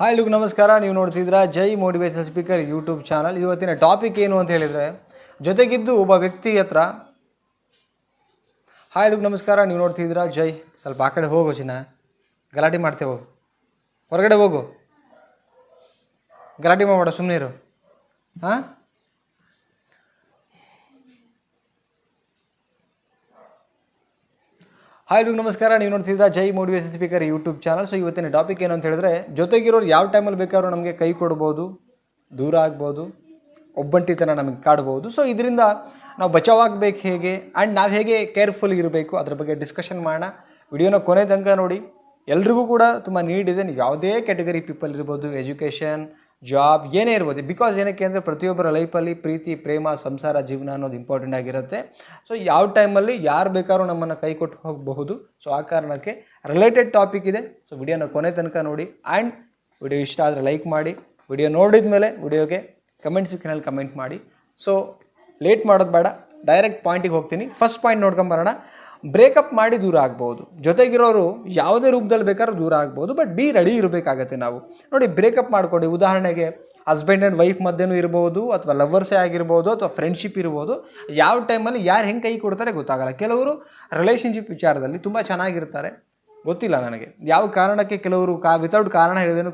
Hi look ನಮಸ್ಕಾರ. ನೀವು ನೋಡ್ತಿದ್ರ Jai motivation speaker YouTube channel ಇವತ್ತಿನ ಟಾಪಿಕ್ ಏನು ಅಂತ ಹೇಳಿದರೆ, ಜೊತೆಗಿದ್ದು ಒಬ್ಬ ವ್ಯಕ್ತಿ ಹತ್ರ ಹಾಯ್ ಲುಕ್ ನಮಸ್ಕಾರ. ನೀವು ನೋಡ್ತಿದ್ರ ಜೈ? ಸ್ವಲ್ಪ ಆ ಕಡೆ ಹೋಗು ಚಿನ್ನ. ಗಲಾಟೆ ಮಾಡ್ತೇವೆ ಹೋಗು. ಹೊರಗಡೆ ಹೋಗು. ಗಲಾಟೆ ಮಾಡಬೇಡ ಸುಮ್ಮನೆ ಇರು ಹಾಂ? ಹಾಯ್ ಇಲ್ಲಿ ನಮಸ್ಕಾರ. ನೀವು ನೋಡ್ತಿದ್ದೀರಾ Jai motivation speaker YouTube channel. So ಇವತ್ತಿನ ಟಾಪಿಕ್ ಏನು ಅಂತ ಹೇಳಿದ್ರೆ, ಜೊತೆಗಿರೋರು ಯಾವ ಟೈಮಲ್ಲಿ ಬೇಕಾದ್ರೂ ನಮಗೆ ಕೈ ಕೊಡ್ಬೋದು, ದೂರ ಆಗ್ಬೋದು, ಒಬ್ಬಂಟಿತನ ನಮಗೆ ಕಾಡ್ಬೋದು. ಸೊ ಇದರಿಂದ ನಾವು ಬಚಾವಾಗಬೇಕು ಹೇಗೆ ಆ್ಯಂಡ್ ನಾವು ಹೇಗೆ ಕೇರ್ಫುಲ್ ಇರಬೇಕು, ಅದ್ರ ಬಗ್ಗೆ ಡಿಸ್ಕಷನ್ ಮಾಡೋಣ. ವಿಡಿಯೋನ ಕೊನೆ ತನಕ ನೋಡಿ. ಎಲ್ರಿಗೂ ಕೂಡ ತುಂಬ ನೀಡಿದೆ ಯಾವುದೇ ಕ್ಯಾಟಗರಿ ಪೀಪಲ್ ಇರ್ಬೋದು ಎಜುಕೇಷನ್ ಜಾಬ್ ಏನೇ ಇರ್ಬೋದು ಬಿಕಾಸ್ ಏನಕ್ಕೆ ಅಂದರೆ ಪ್ರತಿಯೊಬ್ಬರ ಲೈಫಲ್ಲಿ ಪ್ರೀತಿ, ಪ್ರೇಮ, ಸಂಸಾರ, ಜೀವನ ಅನ್ನೋದು ಇಂಪಾರ್ಟೆಂಟ್ ಆಗಿರುತ್ತೆ. ಸೊ ಯಾವ ಟೈಮಲ್ಲಿ ಯಾರು ಬೇಕಾದ್ರೂ ನಮ್ಮನ್ನು ಕೈ ಕೊಟ್ಟು ಹೋಗಬಹುದು. ಸೊ ಆ ಕಾರಣಕ್ಕೆ ರಿಲೇಟೆಡ್ ಟಾಪಿಕ್ ಇದೆ. ಸೊ ವಿಡಿಯೋನ ಕೊನೆ ತನಕ ನೋಡಿ. ಆ್ಯಂಡ್ ವಿಡಿಯೋ ಇಷ್ಟ ಆದರೆ ಲೈಕ್ ಮಾಡಿ. ವಿಡಿಯೋ ನೋಡಿದ ಮೇಲೆ ವಿಡಿಯೋಗೆ ಕಮೆಂಟ್ ಸೆಕ್ಷನಲ್ಲಿ ಕಮೆಂಟ್ ಮಾಡಿ. ಸೊ ಲೇಟ್ ಮಾಡೋದು ಬೇಡ. ಡೈರೆಕ್ಟ್ ಪಾಯಿಂಟಿಗೆ ಹೋಗ್ತೀನಿ. ಫಸ್ಟ್ ಪಾಯಿಂಟ್ ನೋಡ್ಕೊಂಬರೋಣ ಬ್ರೇಕಪ್ ಮಾಡಿ ದೂರ ಆಗ್ಬೋದು. ಜೊತೆಗಿರೋರು ಯಾವುದೇ ರೂಪದಲ್ಲಿ ಬೇಕಾದ್ರೂ ದೂರ ಆಗ್ಬೋದು ಬಟ್ ಬಿ ರೆಡಿ ಇರಬೇಕಾಗತ್ತೆ ನಾವು. ನೋಡಿ ಬ್ರೇಕಪ್ ಮಾಡಿಕೊಡಿ, ಉದಾಹರಣೆಗೆ ಹಸ್ಬೆಂಡ್ ಆ್ಯಂಡ್ ವೈಫ್ ಮಧ್ಯೆನೂ ಇರ್ಬೋದು, ಅಥವಾ ಲವರ್ಸೇ ಆಗಿರ್ಬೋದು, ಅಥವಾ ಫ್ರೆಂಡ್ಶಿಪ್ ಇರ್ಬೋದು, ಯಾವ ಟೈಮಲ್ಲಿ ಯಾರು ಹೆಂಗೆ ಕೈ ಕೊಡ್ತಾರೆ ಗೊತ್ತಾಗಲ್ಲ. ಕೆಲವರು ರಿಲೇಷನ್ಶಿಪ್ ವಿಚಾರದಲ್ಲಿ ತುಂಬ ಚೆನ್ನಾಗಿರ್ತಾರೆ. ಗೊತ್ತಿಲ್ಲ ನನಗೆ. ಯಾವ ಕಾರಣಕ್ಕೆ ಕೆಲವರು ಕಾ ವಿತೌಟ್ ಕಾರಣ ಹೇಳಿದೇನು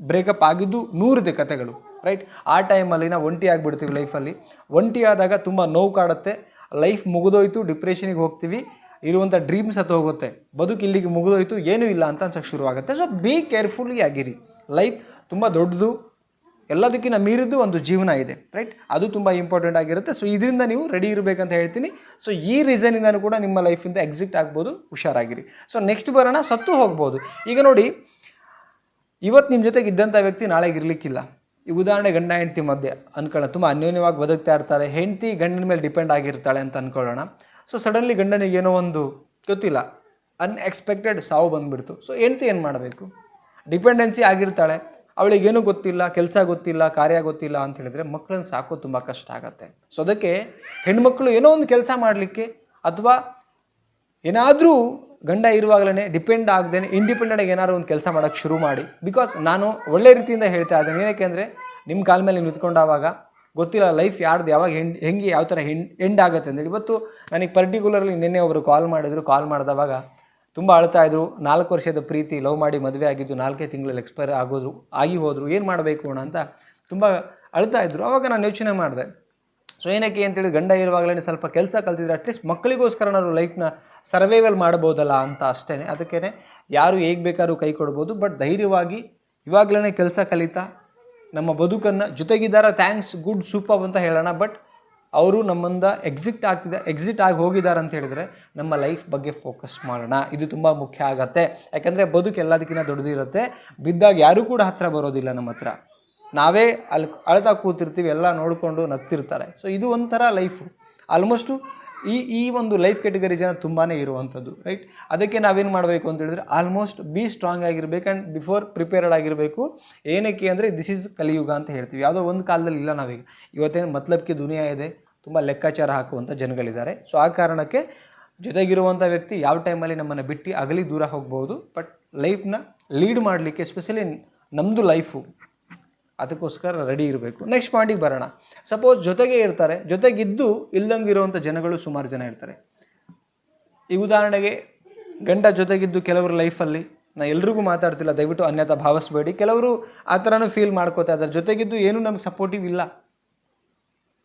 ಬ್ರೇಕಪ್ ಆಗಿದ್ದು ನೂರಿದೆ ಕತೆಗಳು ರೈಟ್ ಆ ಟೈಮಲ್ಲಿ ನಾವು ಒಂಟಿ ಆಗಿಬಿಡ್ತೀವಿ ಲೈಫಲ್ಲಿ ಒಂಟಿ ಆದಾಗ ತುಂಬ ನೋವು ಕಾಡುತ್ತೆ. ಲೈಫ್ ಮುಗಿದೋಯ್ತು ಡಿಪ್ರೆಷನಿಗೆ ಹೋಗ್ತೀವಿ. ಇರುವಂಥ ಡ್ರೀಮ್ಸ್ ಹತ್ತು ಹೋಗುತ್ತೆ. ಬದುಕು ಇಲ್ಲಿಗೆ ಮುಗಿದೋಯ್ತು, ಏನೂ ಇಲ್ಲ ಅಂತ ಅನ್ಸಕ್ಕೆ ಶುರುವಾಗುತ್ತೆ. ಸೊ ಬಿ ಕೇರ್ಫುಲ್ಲಿ ಆಗಿರಿ. ಲೈಫ್ ತುಂಬ ದೊಡ್ಡದು, ಎಲ್ಲದಕ್ಕಿಂತ ಮೀರಿದ್ದು ಒಂದು ಜೀವನ ಇದೆ ರೈಟ್ ಅದು ತುಂಬ ಇಂಪಾರ್ಟೆಂಟ್ ಆಗಿರುತ್ತೆ. ಸೊ ಇದರಿಂದ ನೀವು ರೆಡಿ ಇರಬೇಕಂತ ಹೇಳ್ತೀನಿ. ಸೊ ಈ ರೀಸನಿಂದನೂ ಕೂಡ ನಿಮ್ಮ ಲೈಫಿಂದ ಎಕ್ಸಿಟ್ ಆಗ್ಬೋದು, ಹುಷಾರಾಗಿರಿ. ಸೊ ನೆಕ್ಸ್ಟ್ ಬರೋಣ, ಸತ್ತು ಹೋಗ್ಬೋದು. ಈಗ ನೋಡಿ ಇವತ್ತು ನಿಮ್ಮ ಜೊತೆಗೆ ಇದ್ದಂಥ ವ್ಯಕ್ತಿ ನಾಳೆಗೆ ಇರಲಿಕ್ಕಿಲ್ಲ. ಈ ಉದಾಹರಣೆ ಗಂಡ ಹೆಂಡತಿ ಮಧ್ಯೆ ಅನ್ಕೊಳ್ಳೋಣ. ತುಂಬ ಅನ್ಯೋನ್ಯವಾಗಿ ಬದುಕ್ತಾ ಇರ್ತಾರೆ. ಹೆಂಡತಿ ಗಂಡನ ಮೇಲೆ ಡಿಪೆಂಡ್ ಆಗಿರ್ತಾಳೆ ಅಂತ ಅನ್ಕೊಳ್ಳೋಣ. ಸೊ ಸಡನ್ಲಿ ಗಂಡನಿಗೆ ಏನೋ ಒಂದು ಗೊತ್ತಿಲ್ಲ ಅನ್ಎಕ್ಸ್ಪೆಕ್ಟೆಡ್ ಸಾವು ಬಂದುಬಿಡ್ತು. ಸೊ ಹೆಂಡತಿ ಏನು ಮಾಡಬೇಕು? ಡಿಪೆಂಡೆನ್ಸಿ ಆಗಿರ್ತಾಳೆ, ಅವಳಿಗೇನು ಗೊತ್ತಿಲ್ಲ, ಕೆಲಸ ಗೊತ್ತಿಲ್ಲ, ಕಾರ್ಯ ಗೊತ್ತಿಲ್ಲ ಅಂತ ಹೇಳಿದ್ರೆ ಮಕ್ಕಳನ್ನ ಸಾಕೋದು ತುಂಬ ಕಷ್ಟ ಆಗುತ್ತೆ. ಸೊ ಅದಕ್ಕೆ ಹೆಣ್ಮಕ್ಳು ಏನೋ ಒಂದು ಕೆಲಸ ಮಾಡಲಿಕ್ಕೆ ಅಥವಾ ಏನಾದರೂ ಗಂಡ ಇರುವಾಗಲೇ ಡಿಪೆಂಡ್ ಆಗದೇ ಇಂಡಿಪೆಂಡೆಂಟಾಗಿ ಏನಾದರೂ ಒಂದು ಕೆಲಸ ಮಾಡೋಕ್ಕೆ ಶುರು ಮಾಡಿ. ಬಿಕಾಸ್ ನಾನು ಒಳ್ಳೆ ರೀತಿಯಿಂದ ಹೇಳ್ತಾ ಇದ್ದೇನೆ, ಏನಕ್ಕೆ ಅಂದರೆ ನಿಮ್ಮ ಕಾಲ ಮೇಲೆ ನಿಂತ್ಕೊಂಡಾವಾಗ ಗೊತ್ತಿಲ್ಲ ಲೈಫ್ ಯಾರ್ದು, ಯಾವಾಗ ಹೆಂಡ್ ಹೆಂಗೆ, ಯಾವ ಥರ ಹೆಂಡ್ ಎಂಡ್ ಆಗುತ್ತೆ ಅಂತೇಳಿ ಇವತ್ತು ನನಗೆ ಪರ್ಟಿಕ್ಯುಲರ್ಲಿ ನಿನ್ನೆ ಒಬ್ಬರು ಕಾಲ್ ಮಾಡಿದ್ರು ಕಾಲ್ ಮಾಡಿದವಾಗ ತುಂಬ ಅಳ್ತಾ ಇದ್ರು. ನಾಲ್ಕು ವರ್ಷದ ಪ್ರೀತಿ ಲವ್ ಮಾಡಿ ಮದುವೆ ಆಗಿದ್ದು ನಾಲ್ಕೇ ತಿಂಗಳಲ್ಲಿ ಎಕ್ಸ್ಪೈರ್ ಆಗೋದು ಆಗಿ ಹೋದರು. ಏನು ಮಾಡಬೇಕು ಅಣ್ಣ ಅಂತ ತುಂಬ ಅಳ್ತಾ ಇದ್ರು. ಅವಾಗ ನಾನು ಯೋಚನೆ ಮಾಡಿದೆ. ಸೊ ಏನಕ್ಕೆ ಅಂತೇಳಿ ಗಂಡ ಇರುವಾಗಲೇ ಸ್ವಲ್ಪ ಕೆಲಸ ಕಲ್ತಿದ್ರೆ ಅಟ್ಲೀಸ್ಟ್ ಮಕ್ಕಳಿಗೋಸ್ಕರ ನಾವು ಲೈಫ್ನ ಸರ್ವೈವಲ್ ಮಾಡ್ಬೋದಲ್ಲ ಅಂತ ಅಷ್ಟೇ ಅದಕ್ಕೇ ಯಾರು ಹೇಗೆ ಬೇಕಾದ್ರೂ ಕೈ ಕೊಡ್ಬೋದು ಬಟ್ ಧೈರ್ಯವಾಗಿ ಇವಾಗಲೇ ಕೆಲಸ ಕಲಿತಾ ನಮ್ಮ ಬದುಕನ್ನು ಜೊತೆಗಿದ್ದಾರೆ ಥ್ಯಾಂಕ್ಸ್ ಗುಡ್ ಸೂಪರ್ ಅಂತ ಹೇಳೋಣ. ಬಟ್ ಅವರು ನಮ್ಮಿಂದ ಎಕ್ಸಿಟ್ ಆಗ್ತಿದೆ ಎಕ್ಸಿಟ್ ಆಗಿ ಹೋಗಿದ್ದಾರೆ ಅಂತ ಹೇಳಿದ್ರೆ ನಮ್ಮ ಲೈಫ್ ಬಗ್ಗೆ ಫೋಕಸ್ ಮಾಡೋಣ. ಇದು ತುಂಬ ಮುಖ್ಯ ಆಗತ್ತೆ. ಯಾಕಂದರೆ ಬದುಕು ಎಲ್ಲದಕ್ಕಿಂತ ದೊಡ್ಡದಿರುತ್ತೆ ಬಿದ್ದಾಗ ಯಾರೂ ಕೂಡ ಹತ್ತಿರ ಬರೋದಿಲ್ಲ ನಮ್ಮ ಹತ್ರ. ನಾವೇ ಅಲ್ಲಿ ಅಳ್ತಾ ಕೂತಿರ್ತೀವಿ, ಎಲ್ಲ ನೋಡಿಕೊಂಡು ನಗ್ತಿರ್ತಾರೆ. ಸೊ ಇದು ಒಂಥರ ಲೈಫು ಆಲ್ಮೋಸ್ಟು ಈ ಈ ಒಂದು ಲೈಫ್ ಕ್ಯಾಟಗರಿ ಜನ ತುಂಬಾ ಇರುವಂಥದ್ದು ರೈಟ್ ಅದಕ್ಕೆ ನಾವೇನು ಮಾಡಬೇಕು ಅಂತ ಹೇಳಿದ್ರೆ ಆಲ್ಮೋಸ್ಟ್ ಬಿ ಸ್ಟ್ರಾಂಗ್ ಆಗಿರಬೇಕು ಆ್ಯಂಡ್ ಬಿಫೋರ್ ಪ್ರಿಪೇರ್ಡ್ ಆಗಿರಬೇಕು. ಏನಕ್ಕೆ ಅಂದರೆ ದಿಸ್ ಇಸ್ ಕಲಿಯುಗ ಅಂತ ಹೇಳ್ತೀವಿ. ಯಾವುದೋ ಒಂದು ಕಾಲದಲ್ಲಿ ಇಲ್ಲ ನಾವೀಗ. ಇವತ್ತೇನು ಮತ್ಲಬ್ಗೆ ದುನಿಯಾ ಇದೆ, ತುಂಬ ಲೆಕ್ಕಾಚಾರ ಹಾಕುವಂಥ ಜನಗಳಿದ್ದಾರೆ. ಸೊ ಆ ಕಾರಣಕ್ಕೆ ಜೊತೆಗಿರುವಂಥ ವ್ಯಕ್ತಿ ಯಾವ ಟೈಮಲ್ಲಿ ನಮ್ಮನ್ನು ಬಿಟ್ಟು ಅಗಲಿ ದೂರ ಹೋಗ್ಬೋದು ಬಟ್ ಲೈಫ್ನ ಲೀಡ್ ಮಾಡಲಿಕ್ಕೆ ಎಸ್ಪೆಷಲಿ ನಮ್ಮದು ಲೈಫು ಅದಕ್ಕೋಸ್ಕರ ರೆಡಿ ಇರಬೇಕು. ನೆಕ್ಸ್ಟ್ ಪಾಯಿಂಟಿಗೆ ಬರೋಣ. ಸಪೋಸ್ ಜೊತೆಗೆ ಇರ್ತಾರೆ, ಜೊತೆಗಿದ್ದು ಇಲ್ಲಂಗಿರುವಂಥ ಜನಗಳು ಸುಮಾರು ಜನ ಇರ್ತಾರೆ. ಈ ಉದಾಹರಣೆಗೆ ಗಂಡ ಜೊತೆಗಿದ್ದು ಕೆಲವರು ಲೈಫಲ್ಲಿ ನಾ ಎಲ್ರಿಗೂ ಮಾತಾಡ್ತಿಲ್ಲ, ದಯವಿಟ್ಟು ಅನ್ಯತಾ ಭಾವಿಸ್ಬೇಡಿ. ಕೆಲವರು ಆ ಥರನೂ ಫೀಲ್ ಮಾಡ್ಕೋತಾ ಇದ್ದಾರೆ. ಜೊತೆಗಿದ್ದು ಏನೂ ನಮ್ಗೆ ಸಪೋರ್ಟಿವ್ ಇಲ್ಲ.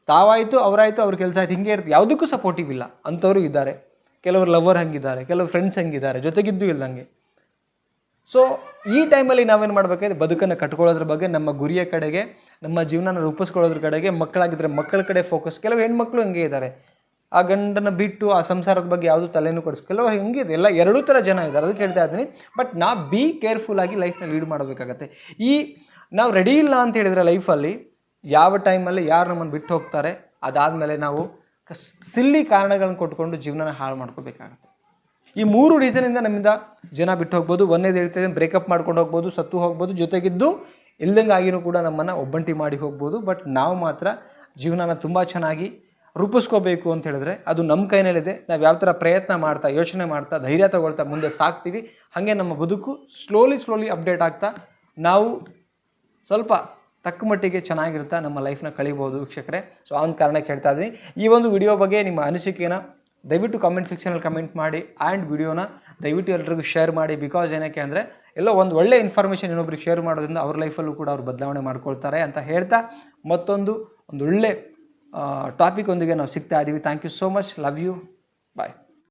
ತಾವಾಯಿತು, ಅವರಾಯಿತು, ಅವ್ರ ಕೆಲಸ ಆಯ್ತು, ಹಿಂಗೆ ಇರ್ತೀವಿ. ಯಾವುದಕ್ಕೂ ಸಪೋರ್ಟಿವ್ ಇಲ್ಲ. ಅಂಥವರು ಇದ್ದಾರೆ. ಕೆಲವರು ಲವರ್ ಹಂಗಿದ್ದಾರೆ, ಕೆಲವರು ಫ್ರೆಂಡ್ಸ್ ಹಂಗಿದ್ದಾರೆ, ಜೊತೆಗಿದ್ದು ಇಲ್ದಂಗೆ ಸೊ ಈ ಟೈಮಲ್ಲಿ ನಾವೇನು ಮಾಡಬೇಕಾಗಿದೆ? ಬದುಕನ್ನು ಕಟ್ಕೊಳ್ಳೋದ್ರ ಬಗ್ಗೆ ನಮ್ಮ ಗುರಿಯ ಕಡೆಗೆ, ನಮ್ಮ ಜೀವನನ ರೂಪಿಸ್ಕೊಳ್ಳೋದ್ರ ಕಡೆಗೆ ಮಕ್ಕಳಾಗಿದ್ದರೆ ಮಕ್ಕಳ ಕಡೆ ಫೋಕಸ್ ಕೆಲವು ಹೆಣ್ಮಕ್ಳು ಹಂಗೆ ಇದ್ದಾರೆ ಆ ಗಂಡನ ಬಿಟ್ಟು ಆ ಸಂಸಾರದ ಬಗ್ಗೆ ಯಾವುದು ತಲೆನೂ ಕೊಡಿಸ್ ಕೆಲವು ಇದೆ. ಎಲ್ಲ ಎರಡೂ ಥರ ಜನ ಇದ್ದಾರೆ ಅದಕ್ಕೆ ಹೇಳ್ತಾ ಇದ್ದೀನಿ. ಬಟ್ ನಾ ಬಿ ಕೇರ್ಫುಲ್ ಆಗಿ ಲೈಫ್ನ ಲೀಡ್ ಮಾಡಬೇಕಾಗತ್ತೆ. ಈ ನಾವು ರೆಡಿ ಇಲ್ಲ ಅಂತ ಹೇಳಿದರೆ ಲೈಫಲ್ಲಿ ಯಾವ ಟೈಮಲ್ಲಿ ಯಾರು ನಮ್ಮನ್ನು ಬಿಟ್ಟು ಹೋಗ್ತಾರೆ, ಅದಾದಮೇಲೆ ನಾವು ಸಿಲ್ಲಿ ಕಾರಣಗಳನ್ನು ಕೊಟ್ಕೊಂಡು ಜೀವನನ ಹಾಳು ಮಾಡ್ಕೋಬೇಕಾಗತ್ತೆ. ಈ ಮೂರು ರೀಸನಿಂದ ನಮ್ಮಿಂದ ಜನ ಬಿಟ್ಟು ಹೋಗ್ಬೋದು. ಒಂದೇದು ಹೇಳ್ತಿದೆ ಬ್ರೇಕಪ್ ಮಾಡ್ಕೊಂಡು ಹೋಗ್ಬೋದು, ಸತ್ತು ಹೋಗ್ಬೋದು, ಜೊತೆಗಿದ್ದು ಆಗಿನೂ ಕೂಡ ನಮ್ಮನ್ನು ಒಬ್ಬಂಟಿ ಮಾಡಿ ಹೋಗ್ಬೋದು. ಬಟ್ ನಾವು ಮಾತ್ರ ಜೀವನನ ತುಂಬ ಚೆನ್ನಾಗಿ ರೂಪಿಸ್ಕೋಬೇಕು ಅಂತ ಹೇಳಿದ್ರೆ ಅದು ನಮ್ಮ ಕೈನಲ್ಲಿದೆ. ನಾವು ಯಾವ ಥರ ಪ್ರಯತ್ನ ಮಾಡ್ತಾ, ಯೋಚನೆ ಮಾಡ್ತಾ, ಧೈರ್ಯ ತಗೊಳ್ತಾ ಮುಂದೆ ಸಾಕ್ತೀವಿ. ಹಾಗೆ ನಮ್ಮ ಬದುಕು ಸ್ಲೋಲಿ ಸ್ಲೋಲಿ ಅಪ್ಡೇಟ್ ಆಗ್ತಾ ನಾವು ಸ್ವಲ್ಪ ತಕ್ಕ ಮಟ್ಟಿಗೆ ಚೆನ್ನಾಗಿರ್ತಾ ನಮ್ಮ ಲೈಫ್ನ ಕಳಿಬೋದು ವೀಕ್ಷಕರೇ. ಸೊ ಆ ಒಂದು ಕಾರಣಕ್ಕೆ ಹೇಳ್ತಾ ಇದ್ದೀನಿ. ಈ ಒಂದು ವಿಡಿಯೋ ಬಗ್ಗೆ ನಿಮ್ಮ ಅನಿಸಿಕೆನ ದಯವಿಟ್ಟು ಕಾಮೆಂಟ್ ಸೆಕ್ಷನಲ್ಲಿ ಕಮೆಂಟ್ ಮಾಡಿ ಆ್ಯಂಡ್ ವಿಡಿಯೋನ ದಯವಿಟ್ಟು ಎಲ್ರಿಗೂ ಶೇರ್ ಮಾಡಿ ಬಿಕಾಸ್ ಏನಕ್ಕೆ ಅಂದರೆ ಎಲ್ಲೋ ಒಂದು ಒಳ್ಳೆ ಇನ್ಫಾರ್ಮೇಷನ್ ಇನ್ನೊಬ್ರಿಗೆ ಶೇರ್ ಮಾಡೋದ್ರಿಂದ ಅವ್ರ ಲೈಫಲ್ಲೂ ಕೂಡ ಅವ್ರು ಬದಲಾವಣೆ ಮಾಡ್ಕೊಳ್ತಾರೆ ಅಂತ ಹೇಳ್ತಾ ಮತ್ತೊಂದು ಒಂದು ಒಳ್ಳೆ ಟಾಪಿಕ್ ಒಂದಿಗೆ ನಾವು ಸಿಗ್ತಾ ಇದ್ದೀವಿ thank you so much love you bye